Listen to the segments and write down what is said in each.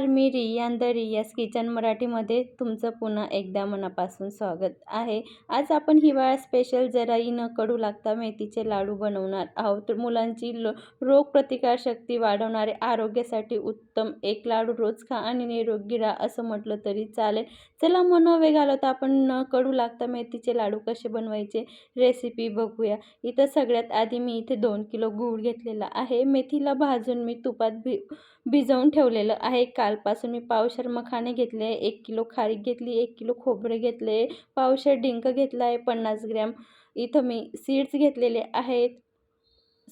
नमस्कार मी Riyan the Riyas kitchen मराठीमध्ये तुमचं पुन्हा एकदा मनापासून स्वागत आहे. आज आपण हिवाळा स्पेशल जराही न कडू लागता मेथीचे लाडू बनवणार आहोत. मुलांची लो रोगप्रतिकारशक्ती वाढवणारे आरोग्यासाठी उत्तम एक लाडू रोज खा आणि निरोगी राहा असं म्हटलं तरी चालेल. चला मनोवे वेग घालवता आपण न कडू लागता मेथीचे लाडू कसे बनवायचे रेसिपी बघूया. इथं सगळ्यात आधी मी इथे दोन किलो गूळ घेतलेला आहे. मेथीला भाजून मी तुपात भि भिजवून ठेवलेलं आहे. का कालपासून मी पावशर मखाणे घेतले एक किलो खारीक घेतली एक किलो खोबरे घेतले पावशेर डिंक घेतला आहे पन्नास ग्रॅम. इथं मी सीड्स घेतलेले आहेत.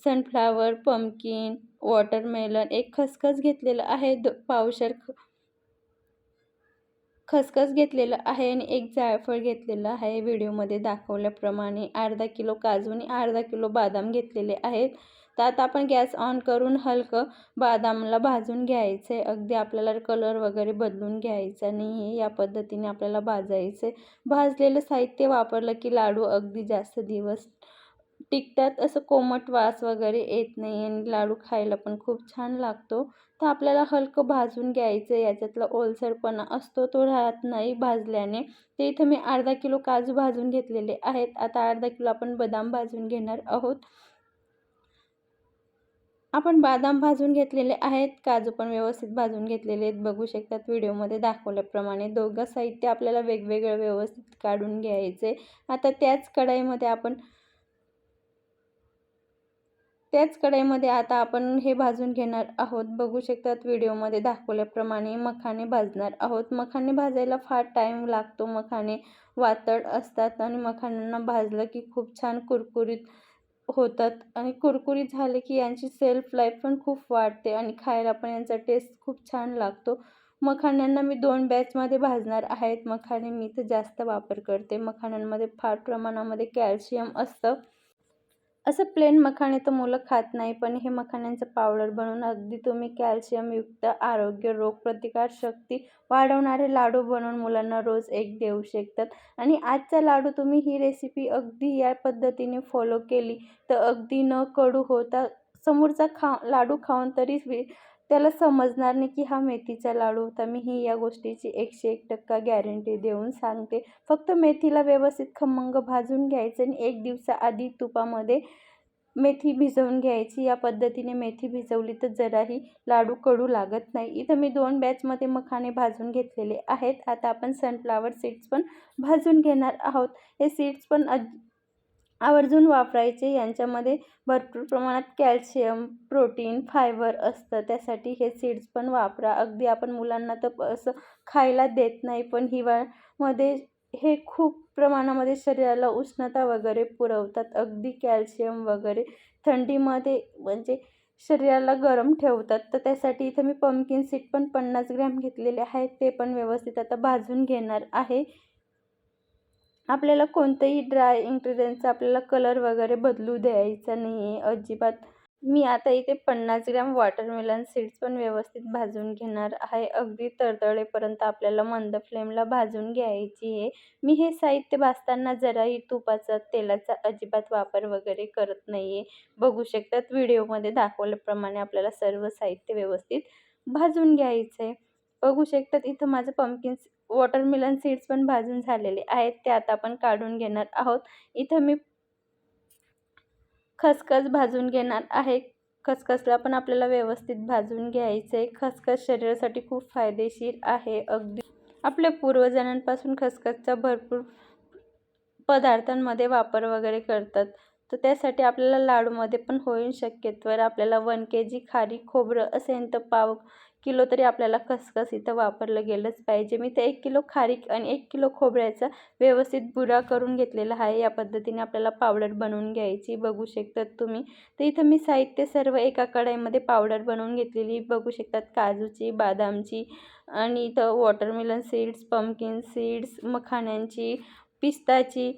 सनफ्लावर पम्पकिन वॉटरमेलन एक खसखस घेतलेलं आहे द पावशर खसखस घेतलेलं आहे आणि एक जायफळ घेतलेलं आहे. व्हिडिओमध्ये दाखवल्याप्रमाणे अर्धा किलो काजू आणि अर्धा किलो बदाम घेतलेले आहेत. तर आता आपण गॅस ऑन करून हलकं बदामला भाजून घ्यायचं. आहे अगदी आपल्याला कलर वगैरे बदलून घ्यायचा नाही आहे. या पद्धतीने आपल्याला भाजायचं. आहे भाजलेलं साहित्य वापरलं की लाडू अगदी जास्त दिवस टिकतात. असं कोमट वास वगैरे येत नाही आणि लाडू खायला पण खूप छान लागतो. तर आपल्याला हलकं भाजून घ्यायचं. आहे याच्यातला ओलसरपणा असतो. तो राहत नाही भाजल्याने. ते इथं मी अर्धा किलो काजू भाजून घेतलेले आहेत. आता अर्धा किलो आपण बदाम भाजून घेणार आहोत. आपण बदाम भाजून घेतलेले आहेत काजू पण व्यवस्थित भाजून घेतलेले आहेत. बघू शकतात व्हिडिओमध्ये दाखवल्याप्रमाणे दोघं साहित्य आपल्याला वेगवेगळं व्यवस्थित काढून घ्यायचे. आता त्याच कढाईमध्ये आपण त्याच कढाईमध्ये आता आपण हे भाजून घेणार आहोत. बघू शकतात व्हिडिओमध्ये दाखवल्याप्रमाणे मखाने भाजणार आहोत. मखाने भाजायला फार टाईम लागतो. मखाने वातड असतात आणि मखाणांना भाजलं की खूप छान कुरकुरीत होतात. आणि कुरकुरीत झाले की यांची सेल्फ लाईफ पण खूप वाढते आणि खायला पण यांचा टेस्ट खूप छान लागतो. मखाण्यांना मी दोन बॅचमध्ये भाजणार आहेत. मखाणे मी तर जास्त वापर करते. मखाण्यांमध्ये फार प्रमाणामध्ये कॅल्शियम असतं. असं प्लेन मखाणे तर मुलं खात नाही पण हे मखाण्यांचं पावडर बनवून अगदी तुम्ही कॅल्शियमयुक्त आरोग्य रोगप्रतिकार शक्ती वाढवणारे लाडू बनवून मुलांना रोज एक देऊ शकतात. आणि आजचा लाडू तुम्ही ही रेसिपी अगदी या पद्धतीने फॉलो केली तर अगदी न कडू होता समोरचा खा लाडू खाऊन तरी त्याला समजणार नाही की हा मेथीचा लाडू होता. मी ही या गोष्टीची एकशे एक टक्का गॅरंटी देऊन सांगते. फक्त मेथीला व्यवस्थित खमंग भाजून घ्यायचं आणि एक दिवसाआधी तुपामध्ये मेथी भिजवून घ्यायची. या पद्धतीने मेथी भिजवली तर जराही लाडू कडू लागत नाही. इथं मी दोन बॅचमध्ये मखाने भाजून घेतलेले आहेत. आता आपण सनफ्लावर सीड्स पण भाजून घेणार आहोत. हे सीड्स पण आवर्जून वापरायचे. यांच्यामध्ये भरपूर प्रमाणात कॅल्शियम प्रोटीन फायबर असतं. त्यासाठी हे सीड्स पण वापरा. अगदी आपण मुलांना तर असं खायला देत नाही पण हिवाळ्यामध्ये हे खूप प्रमाणामध्ये शरीराला उष्णता वगैरे पुरवतात. अगदी कॅल्शियम वगैरे थंडीमध्ये म्हणजे शरीराला गरम ठेवतात. तर त्यासाठी इथं मी पम्किन सीड पण पन्नास ग्रॅम घेतलेले आहेत ते पण व्यवस्थित आता भाजून घेणार आहे. आपल्याला कोणतंही ड्राय इन्ग्रेडियंटचा आपल्याला कलर वगैरे बदलू द्यायचा नाही आहे अजिबात. मी आता इथे पन्नास ग्रॅम वॉटरमेलन सीड्स पण व्यवस्थित भाजून घेणार आहे. अगदी तरतळेपर्यंत आपल्याला मंद फ्लेमला भाजून घ्यायची आहे. मी हे साहित्य भाजताना जराही तुपाचा तेलाचा अजिबात वापर वगैरे करत नाही आहे बघू शकतात व्हिडिओमध्ये दाखवल्याप्रमाणे आपल्याला सर्व साहित्य व्यवस्थित भाजून घ्यायचं आहे बघू शकतात इथं माझं पम्पकिन्स वॉटरमेलन सीड्स पण भाजून झालेले आहेत ते आता आपण काढून घेणार आहोत. इथं मी खसखस भाजून घेणार आहे. खसखसला पण आपल्याला व्यवस्थित भाजून घ्यायचं आहे खसखस शरीरासाठी खूप फायदेशीर आहे अगदी. आपल्या पूर्वजनांपासून खसखसचा भरपूर पदार्थांमध्ये वापर वगैरे करतात. तर त्यासाठी आपल्याला लाडूमध्ये पण होईल शक्यतोवर आपल्याला वन के जी खारी खोबरं असेल तर पाव किलो तरी आपल्याला खसखस इथं वापरलं गेलंच पाहिजे. मी ते एक किलो खारीक आणि एक किलो खोबऱ्याचा व्यवस्थित बुरा करून घेतलेला आहे. या पद्धतीने आपल्याला पावडर बनवून घ्यायची. बघू शकतात तुम्ही. तर इथं मी साहित्य सर्व एका कढाईमध्ये पावडर बनवून घेतलेली. बघू शकतात काजूची बदामची आणि इथं वॉटरमेलन सीड्स पम्पकिन सीड्स मखाण्यांची पिस्ताची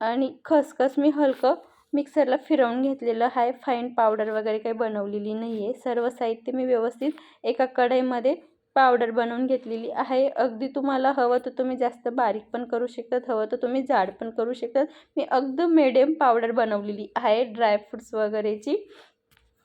आणि खसखस. मी हलकं मिक्सरला फिरवून घेतलेलं आहे फाईन पावडर वगैरे काही बनवलेली नाही आहे सर्व साहित्य मी व्यवस्थित एका कढईमध्ये पावडर बनवून घेतलेली आहे. अगदी तुम्हाला हवं तर तुम्ही जास्त बारीक पण करू शकतात हवं तर तुम्ही जाड पण करू शकतात. मी अगदी मिडियम पावडर बनवलेली आहे ड्रायफ्रूट्स वगैरेची.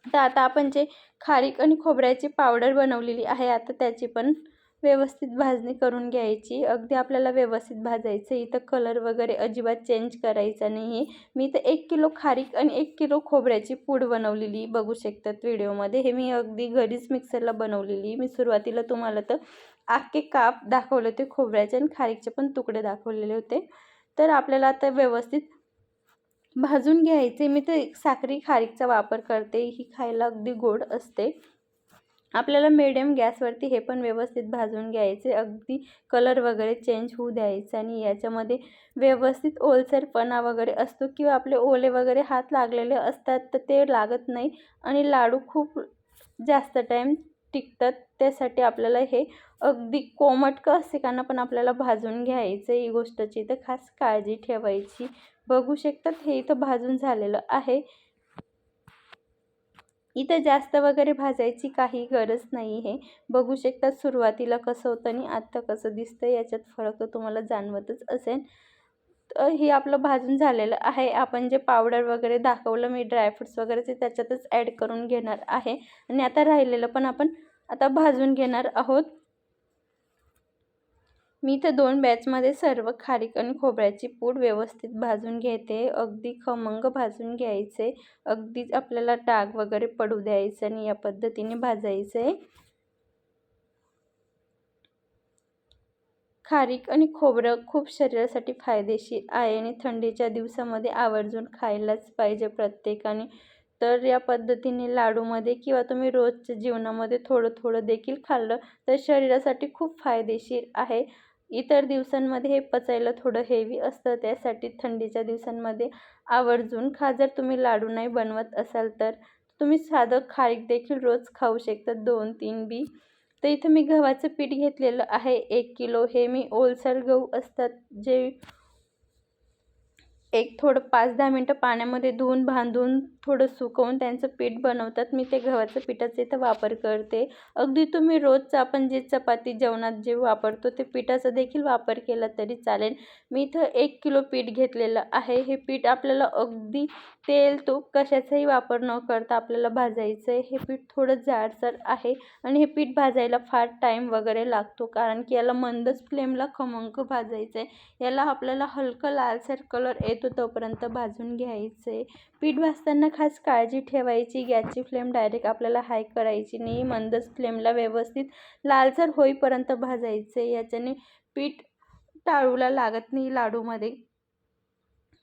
तर आता आपण जे खारीक आणि खोबऱ्याची पावडर बनवलेली आहे आता त्याची पण व्यवस्थित भाजणी करून घ्यायची. अगदी आपल्याला व्यवस्थित भाजायचं इथं कलर वगैरे अजिबात चेंज करायचा नाही मी तर एक किलो खारीक आणि एक किलो खोबऱ्याची पूड बनवलेली बघू शकतात व्हिडिओमध्ये. हे मी अगदी घरीच मिक्सरला बनवलेली. मी सुरुवातीला तुम्हाला तर आखे काप दाखवले होते खोबऱ्याचे आणि खारीकचे पण तुकडे दाखवलेले होते. तर आपल्याला आता व्यवस्थित भाजून घ्यायचे मी तर साखरी खारीकचा वापर करते. ही खायला अगदी गोड असते. आपल्याला मिडियम गॅसवरती हे पण व्यवस्थित भाजून घ्यायचे. अगदी कलर वगैरे चेंज होऊ द्यायचं आणि याच्यामध्ये व्यवस्थित ओलसरपणा वगैरे असतो किंवा आपले ओले वगैरे हात लागलेले असतात तर ते लागत नाही आणि लाडू खूप जास्त टाईम टिकतात. त्यासाठी आपल्याला हे अगदी कोमटकं असे पण आपल्याला भाजून घ्यायचं ही गोष्टची तर खास काळजी ठेवायची. बघू शकतात हे इथं भाजून झालेलं आहे. इथं जास्त वगैरे भाजायची काही गरज नाही आहे. बघू शकतात सुरुवातीला कसं होतं आणि आत्ता कसं दिसतं याच्यात फरक तुम्हाला जाणवतच असेल. तर हे आपलं भाजून झालेलं आहे. आपण जे पावडर वगैरे दाखवलं मी ड्रायफ्रुट्स वगैरे ते त्याच्यातच ॲड करून घेणार आहे. आणि आता राहिलेलं पण आपण आता भाजून घेणार आहोत. मी तर दोन बॅचमध्ये सर्व खारीक आणि खोबऱ्याची पूड व्यवस्थित भाजून घेते. अगदी खमंग भाजून घ्यायचे. अगदीच आपल्याला डाग वगैरे पडू द्यायचं आणि या पद्धतीने भाजायचं. आहे खारीक आणि खोबरं खूप शरीरासाठी फायदेशीर आहे आणि थंडीच्या दिवसामध्ये आवर्जून खायलाच पाहिजे प्रत्येकाने. तर या पद्धतीने लाडूमध्ये किंवा तुम्ही रोजच्या जीवनामध्ये थोडं थोडं देखील खाल्लं तर शरीरासाठी खूप फायदेशीर आहे. इतर दिवसांमध्ये हे पचायला थोडं हेवी असतं. त्यासाठी थंडीच्या दिवसांमध्ये आवर्जून खा. जर तुम्ही लाडू नाही बनवत असाल तर तुम्ही साधं खारीक देखील रोज खाऊ शकता. दोन तीन बी. तर इथं मी गव्हाचं पीठ घेतलेलं आहे. एक किलो. हे मी ओलसर गहू असतात जे एक थोडं पाच दहा मिनटं पाण्यामध्ये धुवून बांधून थोडं सुकवून त्यांचं पीठ बनवतात. मी ते गव्हाचं पिठाचा इथं वापर करते. अगदी तुम्ही रोजचं आपण जे चपाती जेवणात जे वापरतो ते पिठाचा देखील वापर केला तरी चालेल. मी इथं एक किलो पीठ घेतलेलं आहे. हे पीठ आपल्याला अगदी तेल तूप कशाचाही वापर न करता आपल्याला भाजायचं आहे. हे पीठ थोडं जाडसर आहे आणि हे पीठ भाजायला फार टाईम वगैरे लागतो कारण की याला मंदच फ्लेमला खमंक भाजायचं आहे. याला आपल्याला हलकं लालसर कलर येतो तोपर्यंत भाजून घ्यायचं आहे. पीठ भाजताना खास काळजी ठेवायची गॅसची फ्लेम डायरेक्ट आपल्याला हाय करायची नाही मंदच फ्लेमला व्यवस्थित लालसर होईपर्यंत भाजायचे याच्याने पीठ टाळूला लागत नाही लाडूमध्ये.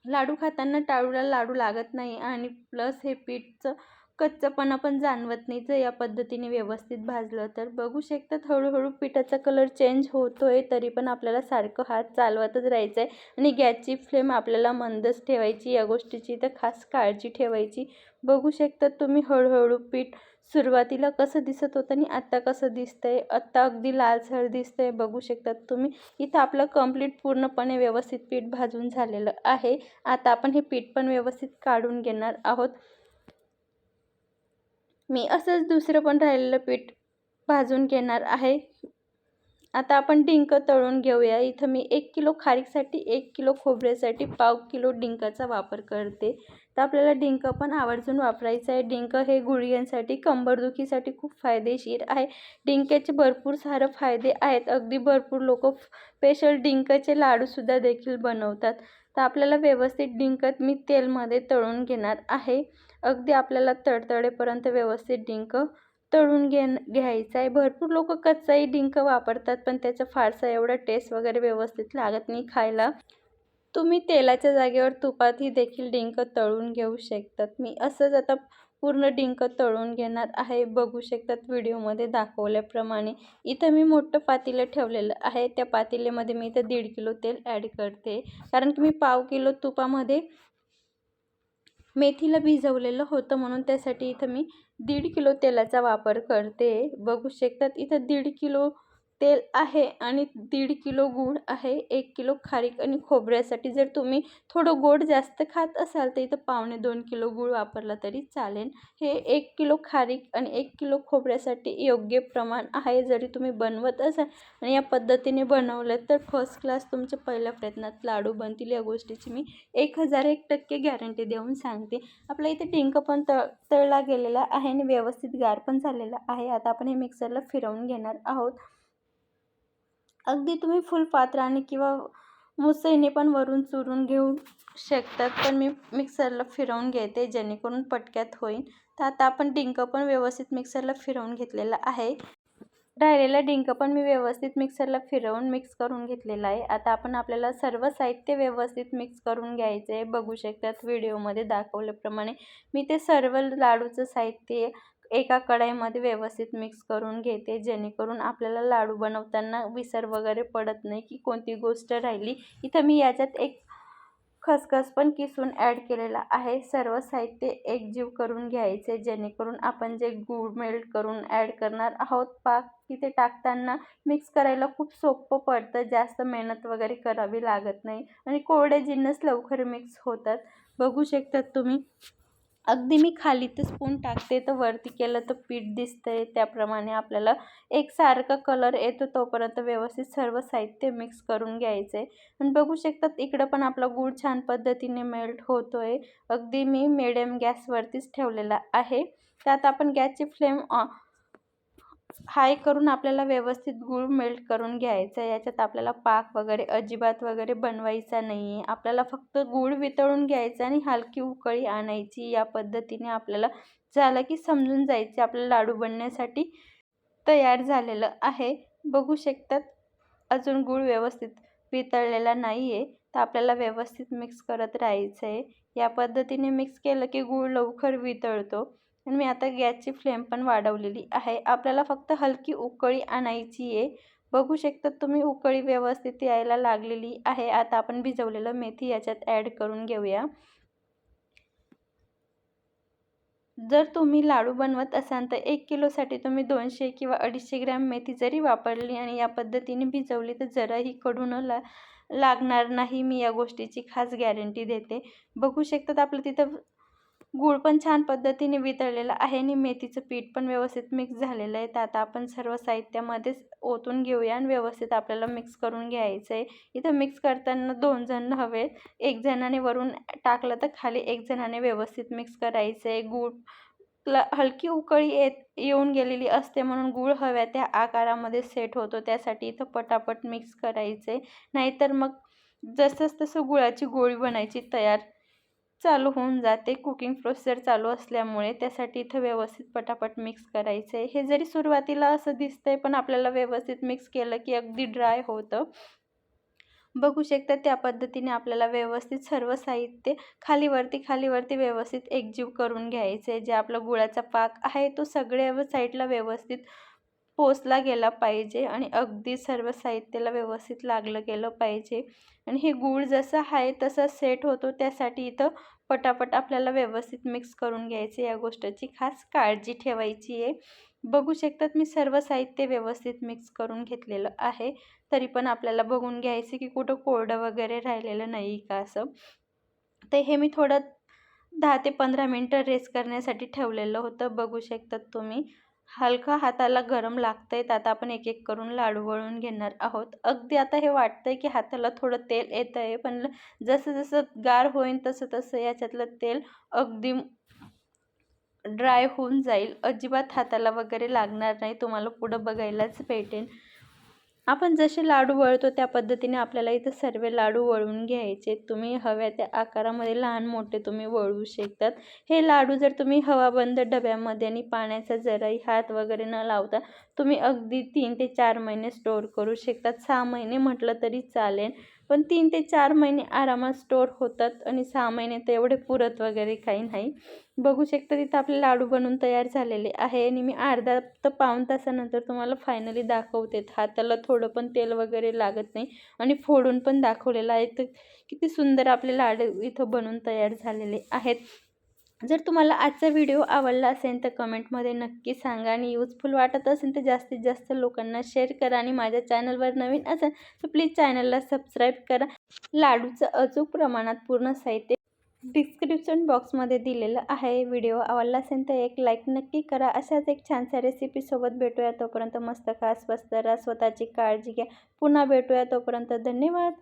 लाडू खाताना टाळूला लाडू लागत नाही आणि प्लस हे पीठचं कच्चपणा पण जाणवत नाही जर या पद्धतीने व्यवस्थित भाजलं तर. बघू शकतात हळूहळू पिठाचा कलर चेंज होतो आहे तरी पण आपल्याला सारखं हात चालवतच राहायचं आहे आणि गॅसची फ्लेम आपल्याला मंदच ठेवायची या गोष्टीची तर खास काळजी ठेवायची. बघू शकतात तुम्ही हळूहळू पीठ सुरुवातीला कसं दिसत होतं आणि आत्ता कसं दिसतंय? आत्ता अगदी लालसर दिसतंय. बघू शकतात तुम्ही इथं आपलं कंप्लीट पूर्णपणे व्यवस्थित पीठ भाजून झालेलं आहे. आता आपण हे पीठ पण व्यवस्थित काढून घेणार आहोत. मी असंच दुसरं पण राहिलेलं पीठ भाजून घेणार आहे. आता आपण डिंक तळून घेऊया. इथं मी एक किलो खारीकसाठी एक किलो खोबऱ्यासाठी पाव किलो डिंकाचा वापर करते. तर आपल्याला डिंक पण आवर्जून वापरायचं आहे. डिंक हे गुडघ्यांसाठी कंबरदुखीसाठी खूप फायदेशीर आहे. डिंक्याचे भरपूर सारे फायदे आहेत. अगदी भरपूर लोक स्पेशल डिंकाचे लाडूसुद्धा देखील बनवतात. तर आपल्याला व्यवस्थित डिंकत मी तेलमध्ये तळून घेणार आहे. अगदी आपल्याला तडतडेपर्यंत व्यवस्थित डिंक तळून घे घ्यायचं आहे. भरपूर लोक कच्चाही डिंक वापरतात पण त्याचा फारसा एवढा टेस्ट वगैरे व्यवस्थित लागत नाही खायला. तुम्ही तेलाच्या जागेवर तुपातही देखील डिंक तळून घेऊ शकतात. मी असंच आता पूर्ण डिंक तळून घेणार आहे. बघू शकतात व्हिडिओमध्ये दाखवल्याप्रमाणे. इथं मी मोठं पातेलं ठेवलेलं आहे. त्या पातेल्यामध्ये मी इथं दीड किलो तेल ॲड करते. कारण की मी पाव किलो तुपामध्ये मेथीला भिजवलेलं होतं म्हणून त्यासाठी इथं मी दीड किलो तेलाचा वापर करते. बघू शकतात इथं दीड किलो तेल आहे आणि दीड किलो गूळ आहे एक किलो खारीक आणि खोबऱ्यासाठी. जर तुम्ही थोडं गोड जास्त खात असाल तर इथं पावणे दोन किलो गूळ वापरला तरी चालेल. हे एक किलो खारीक आणि एक किलो खोबऱ्यासाठी योग्य प्रमाण आहे. जरी तुम्ही बनवत असाल आणि या पद्धतीने बनवलं तर फर्स्ट क्लास तुमच्या पहिल्या प्रयत्नात लाडू बनतील. या गोष्टीची मी एक हजार एक टक्के गॅरंटी देऊन सांगते. आपल्या इथे डिंक पण तळ तळला गेलेला आहे आणि व्यवस्थित गार पण झालेला आहे. आता आपण हे मिक्सरला फिरवून घेणार आहोत. अगदी तुम्ही फुलपात्राने किंवा मुसईने पण वरून चुरून घेऊ शकतात पण मी मिक्सरला फिरवून घेते जेणेकरून पटक्यात होईल. तर आता आपण डिंक पण व्यवस्थित मिक्सरला फिरवून घेतलेला आहे. राहिलेला डिंक पण मी व्यवस्थित मिक्सरला फिरवून मिक्स करून घेतलेला आहे. आता आपण आपल्याला सर्व साहित्य व्यवस्थित मिक्स करून घ्यायचे बघू शकतात व्हिडिओमध्ये दाखवल्याप्रमाणे. मी ते सर्व लाडूचं साहित्य एका कढईमध्ये व्यवस्थित मिक्स करून घेते जेणेकरून आपल्याला लाडू बनवताना विसर वगैरे पडत नाही की कोणती गोष्ट राहिली. इथं मी याच्यात एक खसखस पण किसून ॲड केलेला आहे. सर्व साहित्य एकजीव करून घ्यायचे जेणेकरून आपण जे गूळ मेल्ट करून ॲड करणार आहोत पाक तिथे टाकताना मिक्स करायला खूप सोपं पडतं. जास्त मेहनत वगैरे करावी लागत नाही. आणि कोरडे जिन्नस लवकर मिक्स होतात. बघू शकतात तुम्ही. अगदी मी खाली तर स्पून टाकते तर वरती केलं तर पीठ दिसतंय. त्याप्रमाणे आपल्याला एकसारखा कलर येतो तोपर्यंत व्यवस्थित सर्व साहित्य मिक्स करून घ्यायचं आहे आणि बघू शकतात इकडं पण आपला गूळ छान पद्धतीने मेल्ट होतो आहे अगदी मी मिडियम गॅसवरतीच ठेवलेला आहे. त्यात आपण गॅसची फ्लेम हाय करून आपल्याला व्यवस्थित गूळ मेल्ट करून घ्यायचं आहे. याच्यात आपल्याला पाक वगैरे अजिबात वगैरे बनवायचा नाही आहे आपल्याला फक्त गूळ वितळून घ्यायचं आणि हलकी उकळी आणायची. या पद्धतीने आपल्याला झालं की समजून जायचे. आपलं लाडू बनण्यासाठी तयार झालेलं आहे. बघू शकतात अजून गूळ व्यवस्थित वितळलेला नाही आहे तर आपल्याला व्यवस्थित मिक्स करत राहायचं आहे या पद्धतीने मिक्स केलं की गूळ लवकर वितळतो. आणि मी आता गॅसची फ्लेम पण वाढवलेली आहे. आपल्याला फक्त हलकी उकळी आणायची आहे. बघू शकता तुम्ही उकळी व्यवस्थित यायला लागलेली आहे. आता आपण भिजवलेलं मेथी याच्यात ॲड करून घेऊया. जर तुम्ही लाडू बनवत असाल तर एक किलोसाठी तुम्ही दोनशे किंवा अडीचशे ग्रॅम मेथी जरी वापरली आणि या पद्धतीने भिजवली तर जराही कडून ला लागणार नाही. मी या गोष्टीची खास गॅरंटी देते. बघू शकतात आपलं तिथं गूळ पण छान पद्धतीने वितळलेला आहे. आणि मेथीचं पीठ पण व्यवस्थित मिक्स झालेलं आहे. तर आता आपण सर्व साहित्यामध्येच ओतून घेऊया आणि व्यवस्थित आपल्याला मिक्स करून घ्यायचं आहे. इथं मिक्स करताना दोन जण हवेत. एक जणाने वरून टाकलं तर खाली एक जणाने व्यवस्थित मिक्स करायचं आहे. गूळ ला हलकी उकळी येत येऊन गेलेली असते म्हणून गूळ हव्या त्या आकारामध्ये सेट होतो. त्यासाठी इथं पटापट मिक्स करायचं आहे. नाहीतर मग जसंच तसं गुळाची गोळी बनायची तयार चालू होऊन जाते. कुकिंग प्रोसेसर चालू असल्यामुळे त्यासाठी इथं व्यवस्थित पटापट मिक्स करायचं आहे हे जरी सुरुवातीला असं दिसतंय पण आपल्याला व्यवस्थित मिक्स केलं की अगदी ड्राय होतं. बघू शकता त्या पद्धतीने आपल्याला व्यवस्थित सर्व साहित्य खालीवरती खालीवरती व्यवस्थित एकजीव करून घ्यायचं आहे जे आपला गुळाचा पाक आहे तो सगळ्या साईडला व्यवस्थित पोचला गेला पाहिजे आणि अगदी सर्व साहित्याला व्यवस्थित लागलं गेलं पाहिजे. आणि हे गूळ जसं आहे तसं सेट होतो त्यासाठी इथं पटापट आपल्याला व्यवस्थित मिक्स करून घ्यायचे. या गोष्टीची खास काळजी ठेवायची आहे. बघू शकतात मी सर्व साहित्य व्यवस्थित मिक्स करून घेतलेलं आहे. तरी पण आपल्याला बघून घ्यायचं की कुठं कोरडं वगैरे राहिलेलं नाही का असं. तर हे मी थोडं दहा ते पंधरा मिनटं रेस्ट करण्यासाठी ठेवलेलं होतं. बघू शकतात तुम्ही. हलका हाताला गरम लागतं तर आता आपण एक एक करून लाडू वळून घेणार आहोत. अगदी आता हे वाटतं आहे की हाताला थोडं तेल येतं आहे पण जसं जसं गार होईल तसं तसं याच्यातलं तेल अगदी ड्राय होऊन जाईल. अजिबात हाताला वगैरे लागणार नाही तुम्हाला पुढं बघायलाच भेटेल. आपण जसे लाडू वळतो त्या पद्धतीने आपल्याला इथं सर्व लाडू वळून घ्यायचे. तुम्ही हव्या त्या आकारामध्ये लहान मोठे तुम्ही वळवू शकतात. हे लाडू जर तुम्ही हवाबंद डब्यामध्ये आणि पाण्याचा जराही हात वगैरे न लावता तुम्ही अगदी तीन ते चार महिने स्टोअर करू शकतात. सहा महिने म्हटलं तरी चालेल. पण तीन ते चार महिने आरामात स्टोअर होतात आणि सहा महिने तर एवढे पुरत वगैरे काही नाही. बघू शकता तिथं आपले लाडू बनून तयार झालेले आहे आणि मी अर्धा तर पाऊण तासानंतर तुम्हाला फायनली दाखवते. हाताला थोडं पण तेल वगैरे लागत नाही आणि फोडून पण दाखवलेलं आहे. तर किती सुंदर आपले लाडू इथं बनून तयार झालेले आहेत. जर तुम्हाला आजचा व्हिडिओ आवडला असेल तर कमेंटमध्ये नक्की सांगा आणि युजफुल वाटत असेल तर जास्तीत जास्त लोकांना शेअर करा आणि माझ्या चॅनलवर नवीन असेल तर प्लीज चॅनलला सबस्क्राईब करा. लाडूचं अचूक प्रमाणात पूर्ण साहित्य डिस्क्रिप्शन बॉक्समध्ये दिलेलं आहे. व्हिडिओ आवडला असेल तर एक लाईक नक्की करा. अशाच एक छानशा रेसिपीसोबत भेटूया तोपर्यंत मस्त खा स्वस्त राहा स्वतःची काळजी घ्या. पुन्हा भेटूया तोपर्यंत धन्यवाद.